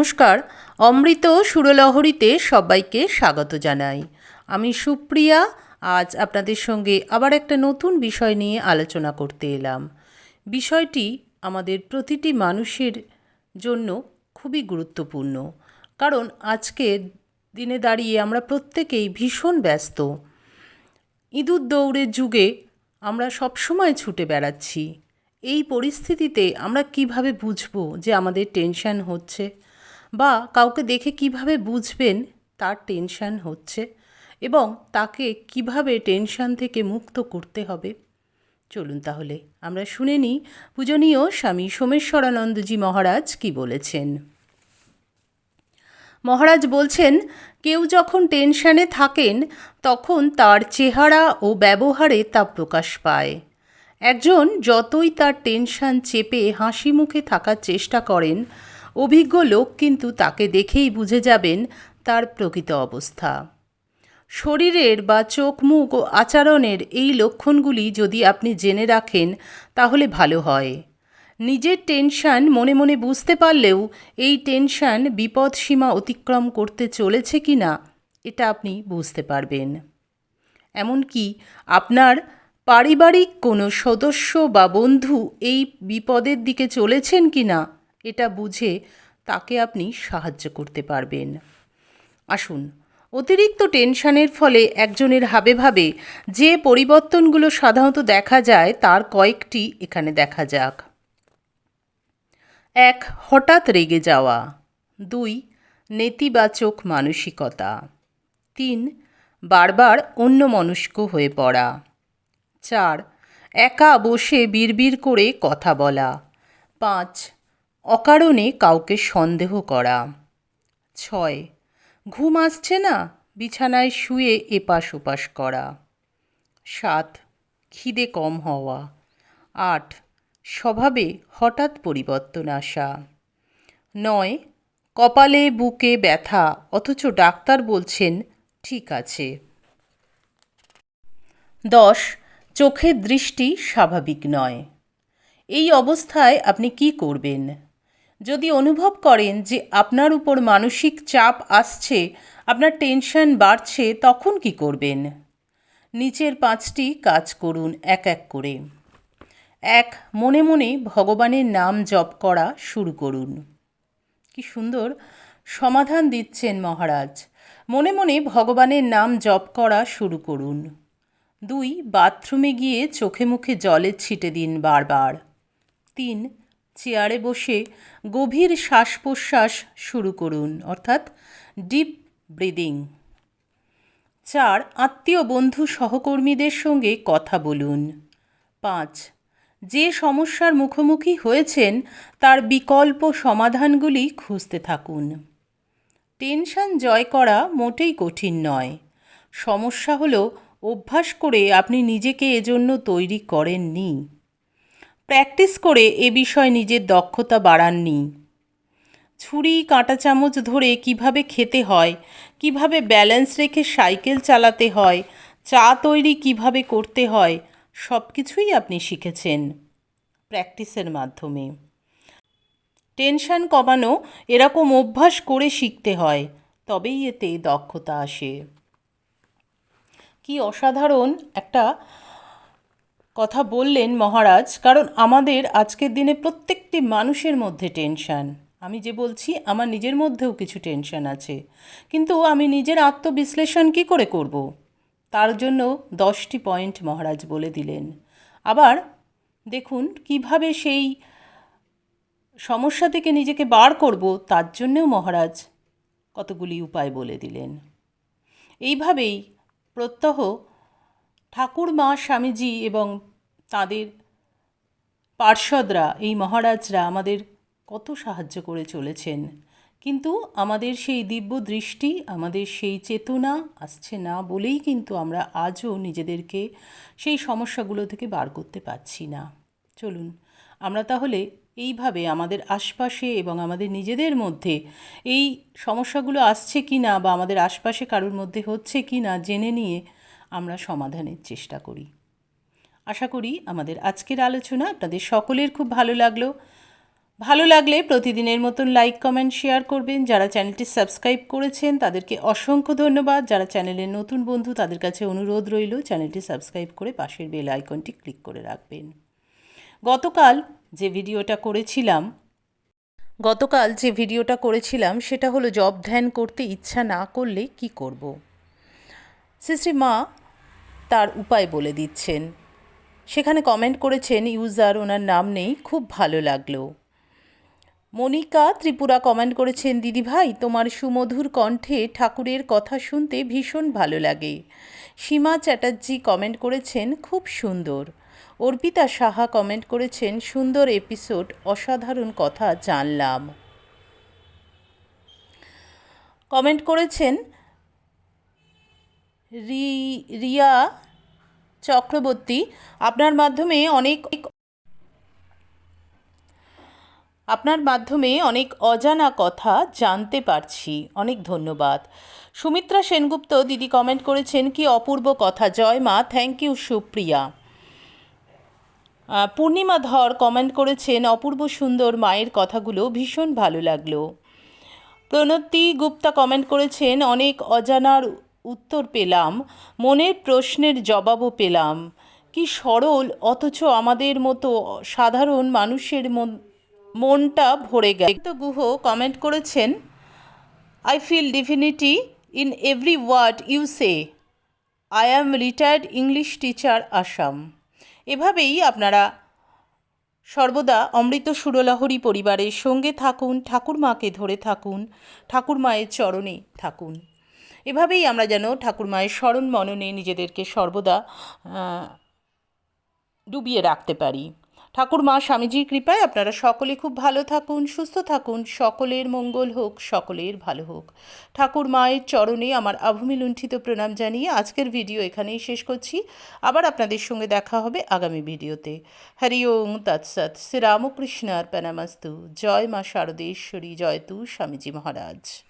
নমস্কার। অমৃত সুরলহরীতে সবাইকে স্বাগত জানাই। আমি সুপ্রিয়া, আজ আপনাদের সঙ্গে আবার একটা নতুন বিষয় নিয়ে আলোচনা করতে এলাম। বিষয়টি আমাদের প্রতিটি মানুষের জন্য খুবই গুরুত্বপূর্ণ। কারণ আজকে দিনে দাঁড়িয়ে আমরা প্রত্যেকেই ভীষণ ব্যস্ত। ইঁদুর দৌড়ের যুগে আমরা সবসময় ছুটে বেড়াচ্ছি। এই পরিস্থিতিতে আমরা কীভাবে বুঝব যে আমাদের টেনশন হচ্ছে? বা কাউকে দেখে কীভাবে বুঝবেন তার টেনশন হচ্ছে এবং তাকে কীভাবে টেনশন থেকে মুক্ত করতে হবে। চলুন তাহলে আমরা শুনে নিই। পূজনীয় স্বামী সোমেশ্বরানন্দজি মহারাজ কি বলেছেন? মহারাজ বলছেন, কেউ যখন টেনশানে থাকেন, তখন তার চেহারা ও ব্যবহারে তা প্রকাশ পায়। একজন যতই তার টেনশন চেপে হাসি মুখে থাকার চেষ্টা করেন অভিজ্ঞ লোক কিন্তু তাকে দেখেই বুঝে যাবেন তার প্রকৃত অবস্থা। শরীরের বা চোখ, মুখ ও আচরণের এই লক্ষণগুলি যদি আপনি জেনে রাখেন, তাহলে ভালো হয়। নিজের টেনশন মনে মনে বুঝতে পারলেও এই টেনশন বিপদ সীমা অতিক্রম করতে চলেছে কি না, এটা আপনি বুঝতে পারবেন। এমনকি আপনার পারিবারিক কোনো সদস্য বা বন্ধু এই বিপদের দিকে চলেছেন কি না এটা বুঝে তাকে আপনি সাহায্য করতে পারবেন। আসুন, অতিরিক্ত টেনশনের ফলে একজনের হাবে ভাবে যে পরিবর্তনগুলো সাধারণত দেখা যায় তার কয়েকটি এখানে দেখা যাক। এক, হঠাৎ রেগে যাওয়া। দুই, নেতিবাচক মানসিকতা। তিন, বারবার অন্যমনস্ক হয়ে পড়া। চার, একা বসে বিড়বিড় করে কথা বলা। পাঁচ অকারণে কাউকে সন্দেহ করা। ছয়, ঘুম আসছে না, বিছানায় শুয়ে এপাশ ওপাশ করা। সাত, খিদে কম হওয়া। আট, স্বভাবে হঠাৎ পরিবর্তন আসা। নয়, কপালে, বুকে ব্যথা, অথচ ডাক্তার বলছেন, ঠিক আছে। দশ, চোখের দৃষ্টি স্বাভাবিক নয়। এই অবস্থায় আপনি কি করবেন? যদি অনুভব করেন যে আপনার উপর মানসিক চাপ আসছে, আপনার টেনশন বাড়ছে, তখন কি করবেন? নিচের পাঁচটি কাজ করুন এক এক করে। এক, মনে মনে ভগবানের নাম জপ করা শুরু করুন। কি সুন্দর সমাধান দিচ্ছেন মহারাজ। মনে মনে ভগবানের নাম জপ করা শুরু করুন। দুই, বাথরুমে গিয়ে চোখে মুখে জলের ছিটে দিন বারবার। তিন চেয়ারে বসে গভীর শ্বাস প্রশ্বাস শুরু করুন, অর্থাৎ ডিপ ব্রিদিং চার, আত্মীয় বন্ধু সহকর্মীদের সঙ্গে কথা বলুন। পাঁচ, যে সমস্যার মুখোমুখি হয়েছেন, তার বিকল্প সমাধানগুলি খুঁজতে থাকুন। টেনশন জয় করা মোটেই কঠিন নয়। সমস্যা হলো, অভ্যাস করে আপনি নিজেকে এজন্য তৈরি করেননি। প্র্যাকটিস করে এ বিষয়ে নিজের দক্ষতা বাড়াননি। ছুরি, কাঁটা চামচ ধরে কীভাবে খেতে হয়, কীভাবে ব্যালেন্স রেখে সাইকেল চালাতে হয়, চা তৈরি কীভাবে করতে হয় সব কিছুই আপনি শিখেছেন প্র্যাকটিসের মাধ্যমে। টেনশন কমানো এরকম অভ্যাস করে শিখতে হয়, তবেই এতে দক্ষতা আসে। কি অসাধারণ একটা কথা বললেন মহারাজ, কারণ আমাদের আজকের দিনে প্রত্যেকটি মানুষের মধ্যে টেনশান। আমি যে বলছি, আমার নিজের মধ্যেও কিছু টেনশন আছে। কিন্তু আমি নিজের আত্মবিশ্লেষণ কি করে করব? তার জন্য দশটি পয়েন্ট মহারাজ বলে দিলেন। আবার দেখুন, কীভাবে সেই সমস্যা থেকে নিজেকে বার করব, তার জন্যেও মহারাজ কতগুলি উপায় বলে দিলেন। এইভাবেই প্রত্যহ ঠাকুর মা স্বামীজি এবং তাদের পার্ষদরা এই মহারাজরা আমাদের কত সাহায্য করে চলেছেন। কিন্তু আমাদের সেই দিব্য দৃষ্টি, আমাদের সেই চেতনা আসছে না বলেই কিন্তু আমরা আজও নিজেদেরকে সেই সমস্যাগুলো থেকে বার করতে পারছি না। চলুন, আমরা তাহলে এইভাবে আমাদের আশপাশে এবং আমাদের নিজেদের মধ্যে এই সমস্যাগুলো আসছে কি না বা আমাদের আশপাশে কারোর মধ্যে হচ্ছে কি না জেনে নিয়ে আমরা সমাধানের চেষ্টা করি। আশা করি আমাদের আজকের আলোচনা আপনাদের সকলের খুব ভালো লাগল। ভালো লাগলে প্রতিদিনের মতন লাইক কমেন্ট শেয়ার করবেন। যারা চ্যানেলটি সাবস্ক্রাইব করেছেন, তাদেরকে অসংখ্য ধন্যবাদ। যারা চ্যানেলের নতুন বন্ধু, তাদের কাছে অনুরোধ রইল, চ্যানেলটি সাবস্ক্রাইব করে পাশের বেল আইকনটি ক্লিক করে রাখবেন। গতকাল যে ভিডিওটা করেছিলাম, গতকাল যে ভিডিওটা করেছিলাম, সেটা হলো জব ধ্যান করতে ইচ্ছা না করলে কি করব। শ্রী মা তার উপায় বলে দিচ্ছেন। সেখানে কমেন্ট করেছেন ইউজার ওনার নাম নেই, খুব ভালো লাগল। মনিকা ত্রিপুরা কমেন্ট করেছেন দিদিভাই তোমার সুমধুর কণ্ঠে ঠাকুরের কথা শুনতে ভীষণ ভালো লাগে। সীমা চ্যাটার্জি কমেন্ট করেছেন, খুব সুন্দর। অর্পিতা সাহা কমেন্ট করেছেন, সুন্দর এপিসোড অসাধারণ কথা, জানলাম। কমেন্ট করেছেন, রি- রিয়া চক্রবর্তী, আপনার মাধ্যমে অনেক আপনার মাধ্যমে অনেক অজানা কথা জানতে পারছি। অনেক ধন্যবাদ। সুমিত্রা সেনগুপ্ত, দিদি কমেন্ট করেছেন, কি অপূর্ব কথা। জয় মা থ্যাংক ইউ সুপ্রিয়া। পূর্ণিমা ধর কমেন্ট করেছেন, অপূর্ব সুন্দর মায়ের কথাগুলো ভীষণ ভালো লাগল। প্রণতি গুপ্তা কমেন্ট করেছেন, অনেক অজানার উত্তর পেলাম, মনের প্রশ্নের জবাবও পেলাম। কি সরল, অথচ আমাদের মতো সাধারণ মানুষের মন- মনটা ভরে গেল। তো গুহ কমেন্ট করেছেন I feel definitely in every word you say I am retired English teacher Assam এভাবেই আপনারা সর্বদা অমৃত সুরলহরী পরিবারের সঙ্গে থাকুন, ঠাকুরমাকে ধরে থাকুন, ঠাকুরমায়ের চরণে থাকুন। এভাবেই আমরা যেন ঠাকুরমায়ের স্মরণ মননে নিজেদেরকে সর্বদা ডুবিয়ে রাখতে পারি। ঠাকুর মা স্বামীজির কৃপায় আপনারা সকলে খুব ভালো থাকুন, সুস্থ থাকুন, সকলের মঙ্গল হোক, সকলের ভালো হোক। ঠাকুর মায়ের চরণে আমার আভূমি লুণ্ঠিত প্রণাম জানিয়ে আজকের ভিডিও এখানেই শেষ করছি। আবার আপনাদের সঙ্গে দেখা হবে আগামী ভিডিওতে। হরি ওং তৎসৎ শ্রীরামকৃষ্ণ অর্পণামস্তু জয় মা শারদেশ্বরী। জয় তু স্বামীজি মহারাজ।